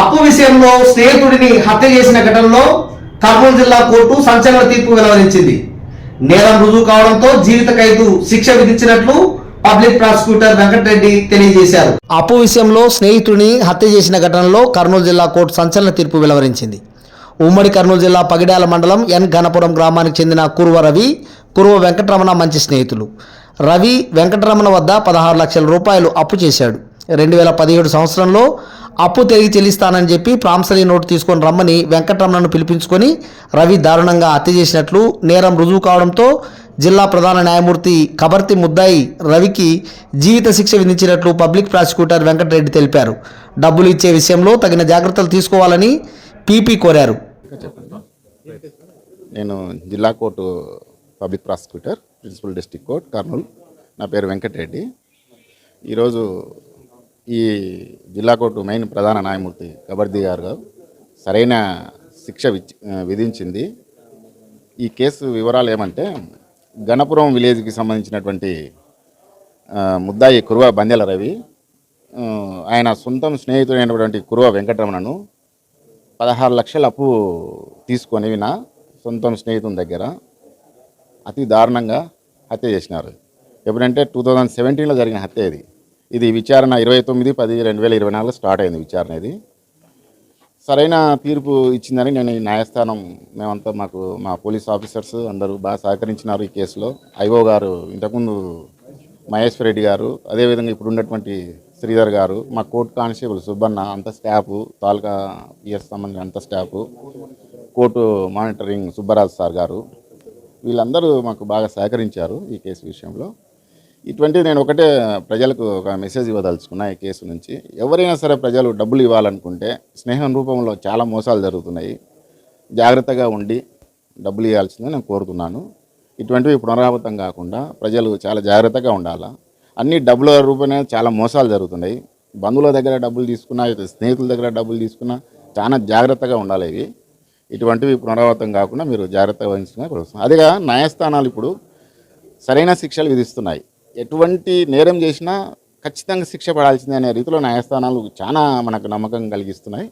అప్పు విషయంలో స్నేహితుడిని హత్య చేసిన ఘటనలో కర్నూలు జిల్లా కోర్టు సంచలన తీర్పు వెలువరించింది. నేరం రుజువు కావడంతో జీవిత ఖైదు శిక్ష విధించినట్లు పబ్లిక్ ప్రాసిక్యూటర్ వెంకటరెడ్డి తెలియజేశారు. అప్పు విషయంలో స్నేహితుడిని హత్య చేసిన ఘటనలో కర్నూలు జిల్లా కోర్టు సంచలన తీర్పు వెలువరించింది. ఉమ్మడి కర్నూలు జిల్లా పగిడాల మండలం ఎన్ ఘనపురం గ్రామానికి చెందిన కురువ రవి కురువ వెంకటరమణ మంచి స్నేహితులు. రవి వెంకటరమణ వద్ద పదహారు లక్షల రూపాయలు అప్పు చేశాడు. రెండు వేల పదిహేడు సంవత్సరంలో అప్పు తిరిగి చెల్లిస్తానని చెప్పి ప్రామిసరీ నోటు తీసుకొని రమ్మని వెంకటరమణను పిలిపించుకొని రవి దారుణంగా హత్య చేసినట్లు నేరం రుజువు కావడంతో జిల్లా ప్రధాన న్యాయమూర్తి కబర్తి ముద్దాయి రవికి జీవిత శిక్ష విధించినట్లు పబ్లిక్ ప్రాసిక్యూటర్ వెంకటరెడ్డి తెలిపారు. డబ్బులు ఇచ్చే విషయంలో తగిన జాగ్రత్తలు తీసుకోవాలని పీపీ కోరారు. నేను జిల్లా court public prosecutor principal district court Kurnool. నా పేరు వెంకటరెడ్డి. ఈరోజు ఈ జిల్లా కోర్టు మెయిన్ ప్రధాన న్యాయమూర్తి కబర్దీ గారు సరైన శిక్ష విధించింది. ఈ కేసు వివరాలు ఏమంటే గణపురం విలేజ్కి సంబంధించినటువంటి ముద్దాయి కురువ బందెల రవి ఆయన సొంతం స్నేహితుడైనటువంటి కురువ వెంకటరమణను పదహారు లక్షల అప్పు తీసుకొని విన సొంతం స్నేహితుని దగ్గర అతి దారుణంగా హత్య చేసినారు. ఎప్పుడంటే టూ థౌజండ్ సెవెంటీన్లో జరిగిన హత్య ఇది. ఇది విచారణ ఇరవై తొమ్మిది పది రెండు వేల ఇరవై నాలుగులో స్టార్ట్ అయింది విచారణ ఇది. సరైన తీర్పు ఇచ్చిందని నేను ఈ న్యాయస్థానం మేమంతా మాకు మా పోలీస్ ఆఫీసర్స్ అందరూ బాగా సహకరించినారు ఈ కేసులో. ఐఓ గారు ఇంతకుముందు మహేశ్వర్ రెడ్డి గారు అదేవిధంగా ఇప్పుడు ఉన్నటువంటి శ్రీధర్ గారు మా కోర్టు కానిస్టేబుల్ సుబ్బన్న అంత స్టాఫ్ తాలూకా పిఎస్ సంబంధించిన అంత staff court monitoring Subbaraju sir garu వీళ్ళందరూ మాకు బాగా సహకరించారు ఈ కేసు విషయంలో. ఇటువంటి నేను ఒకటే ప్రజలకు ఒక మెసేజ్ ఇవ్వదలుచుకున్నా ఈ కేసు నుంచి. ఎవరైనా సరే ప్రజలు డబ్బులు ఇవ్వాలనుకుంటే స్నేహం రూపంలో చాలా మోసాలు జరుగుతున్నాయి. జాగ్రత్తగా ఉండి డబ్బులు ఇవ్వాల్సిందే నేను కోరుతున్నాను. ఇటువంటివి పునరావృతం కాకుండా ప్రజలు చాలా జాగ్రత్తగా ఉండాలా? అన్ని డబ్బుల రూపంలో చాలా మోసాలు జరుగుతున్నాయి. బంధువుల దగ్గర డబ్బులు తీసుకున్నా స్నేహితుల దగ్గర డబ్బులు తీసుకున్నా చాలా జాగ్రత్తగా ఉండాలి ఇవి. ఇటువంటివి పునరావృతం కాకుండా మీరు జాగ్రత్తగా వహించుకునే కోరుతున్నాను అదేగా న్యాయస్థానాలు ఇప్పుడు సరైన శిక్షలు విధిస్తున్నాయి. ఎటువంటి నేరం చేసినా ఖచ్చితంగా శిక్ష పడాల్సిందే అనే రీతిలో న్యాయస్థానాలు చాలా మనకు నమ్మకం కలిగిస్తున్నాయి.